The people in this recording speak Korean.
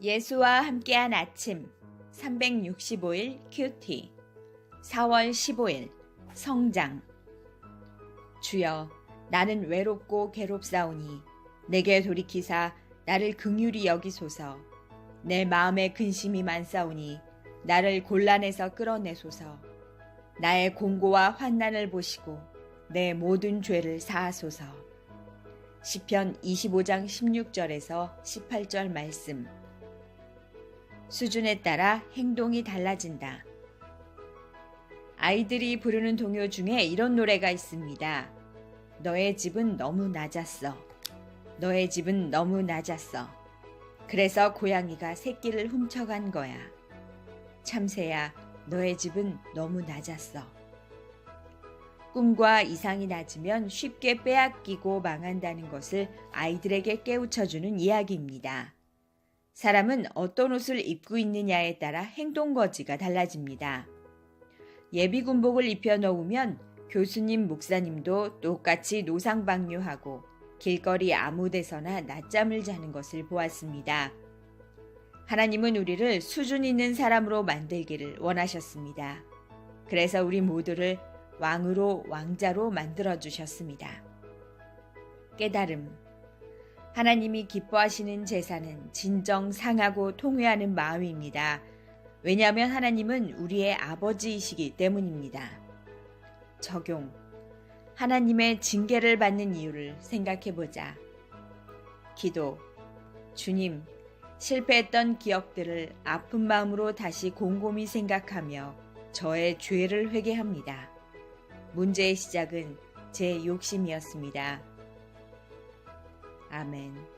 예수와 함께한 아침 365일 큐티. 4월 15일 성장. 주여 나는 외롭고 괴롭사오니 내게 돌이키사 나를 긍휼히 여기소서. 내 마음에 근심이 많사오니 나를 곤란에서 끌어내소서. 나의 공고와 환난을 보시고 내 모든 죄를 사하소서. 시편 25장 16절에서 18절 말씀 수준에 따라 행동이 달라진다. 아이들이 부르는 동요 중에 이런 노래가 있습니다. 너의 집은 너무 낮았어. 너의 집은 너무 낮았어. 그래서 고양이가 새끼를 훔쳐간 거야. 참새야, 너의 집은 너무 낮았어. 꿈과 이상이 낮으면 쉽게 빼앗기고 망한다는 것을 아이들에게 깨우쳐주는 이야기입니다. 사람은 어떤 옷을 입고 있느냐에 따라 행동 거지가 달라집니다. 예비 군복을 입혀 놓으면 교수님, 목사님도 똑같이 노상방뇨하고 길거리 아무 데서나 낮잠을 자는 것을 보았습니다. 하나님은 우리를 수준 있는 사람으로 만들기를 원하셨습니다. 그래서 우리 모두를 왕으로 왕자로 만들어 주셨습니다. 깨달음 하나님이 기뻐하시는 제사는 진정 상하고 통회하는 마음입니다. 왜냐하면 하나님은 우리의 아버지이시기 때문입니다. 적용. 하나님의 징계를 받는 이유를 생각해 보자. 기도. 주님, 실패했던 기억들을 아픈 마음으로 다시 곰곰이 생각하며 저의 죄를 회개합니다. 문제의 시작은 제 욕심이었습니다. 아멘.